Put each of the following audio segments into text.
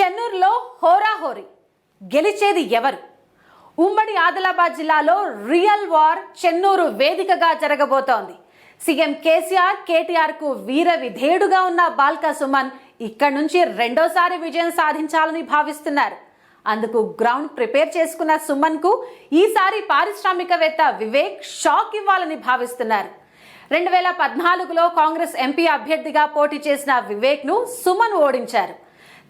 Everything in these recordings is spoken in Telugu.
చెన్నూరులో హోరాహోరీ. గెలిచేది ఎవరు? ఉమ్మడి ఆదిలాబాద్ జిల్లాలో రియల్ వార్ చెన్నూరు వేదికగా జరగబోతోంది. సీఎం కేసీఆర్ కేటీఆర్కు వీర విధేయుడుగా ఉన్న బాల్కా సుమన్ ఇక్కడి నుంచి రెండోసారి విజయం సాధించాలని భావిస్తున్నారు. అందుకు గ్రౌండ్ ప్రిపేర్ చేసుకున్న సుమన్కు ఈసారి పారిశ్రామికవేత్త వివేక్ షాక్ ఇవ్వాలని భావిస్తున్నారు. రెండు వేల పద్నాలుగులో కాంగ్రెస్ ఎంపీ అభ్యర్థిగా పోటీ చేసిన వివేక్ను సుమన్ ఓడించారు.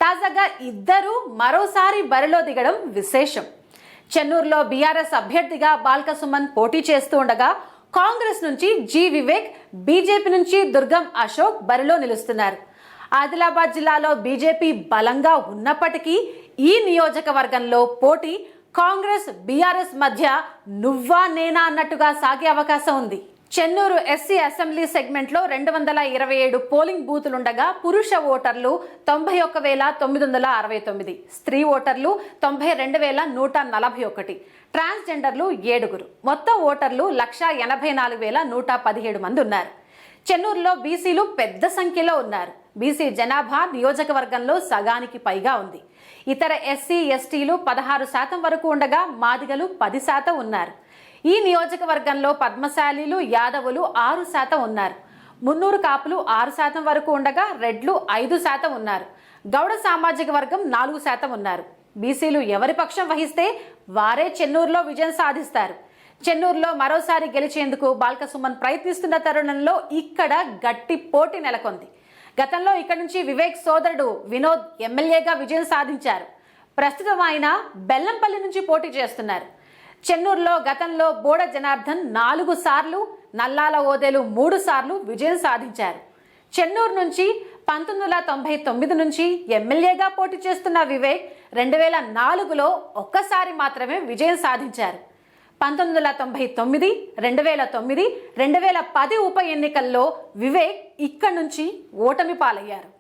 తాజాగా ఇద్దరూ మరోసారి బరిలో దిగడం విశేషం. చెన్నూరులో బీఆర్ఎస్ అభ్యర్థిగా బాల్క సుమన్ పోటీ చేస్తూ ఉండగా కాంగ్రెస్ నుంచి జి వివేక్ బీజేపీ నుంచి దుర్గం అశోక్ బరిలో నిలుస్తున్నారు. ఆదిలాబాద్ జిల్లాలో బీజేపీ బలంగా ఉన్నప్పటికీ ఈ నియోజకవర్గంలో పోటీ కాంగ్రెస్ బీఆర్ఎస్ మధ్య నువ్వా నేనా అన్నట్టుగా సాగే అవకాశం ఉంది. చెన్నూరు ఎస్సీ అసెంబ్లీ సెగ్మెంట్లో రెండు వందల ఇరవై ఏడు పోలింగ్ బూతులుండగా పురుష ఓటర్లు తొంభై ఒక్క వేల తొమ్మిది వందల అరవై తొమ్మిది స్త్రీ ఓటర్లు తొంభై రెండు వేల నూట నలభై ఒకటి ట్రాన్స్జెండర్లు ఏడుగురు. మొత్తం ఓటర్లు లక్ష ఎనభై నాలుగు వేల నూట పదిహేడు మంది ఉన్నారు. చెన్నూరులో బీసీలు పెద్ద సంఖ్యలో ఉన్నారు. బీసీ జనాభా నియోజకవర్గంలో సగానికి పైగా ఉంది. ఇతర ఎస్సీ ఎస్టీలు పదహారు శాతం వరకు ఉండగా మాదిగలు పది శాతం ఉన్నారు. ఈ నియోజకవర్గంలో పద్మశాలీలు యాదవులు ఆరు శాతం ఉన్నారు. మున్నూరు కాపులు ఆరు శాతం వరకు ఉండగా రెడ్లు ఐదు శాతం ఉన్నారు. గౌడ సామాజిక వర్గం నాలుగు శాతం ఉన్నారు. బీసీలు ఎవరి పక్షం వహిస్తే వారే చెన్నూరులో విజయం సాధిస్తారు. చెన్నూరులో మరోసారి గెలిచేందుకు బాల్క సుమన్ ప్రయత్నిస్తున్న తరుణంలో ఇక్కడ గట్టి పోటీ నెలకొంది. గతంలో ఇక్కడి నుంచి వివేక్ సోదరుడు వినోద్ ఎమ్మెల్యేగా విజయం సాధించారు. ప్రస్తుతం ఆయన బెల్లంపల్లి నుంచి పోటీ చేస్తున్నారు. చెన్నూరులో గతంలో బోడ జనార్దన్ నాలుగు సార్లు నల్లాల ఓదేలు మూడు సార్లు విజయం సాధించారు. చెన్నూరు నుంచి పంతొమ్మిది వందల తొంభై తొమ్మిది నుంచి ఎమ్మెల్యేగా పోటీ చేస్తున్న వివేక్ రెండు వేల నాలుగులో ఒక్కసారి మాత్రమే విజయం సాధించారు. పంతొమ్మిది వందల తొంభై తొమ్మిది రెండు వేల తొమ్మిది రెండు వేల పది ఉప ఎన్నికల్లో వివేక్ ఇక్కడి నుంచి ఓటమి పాలయ్యారు.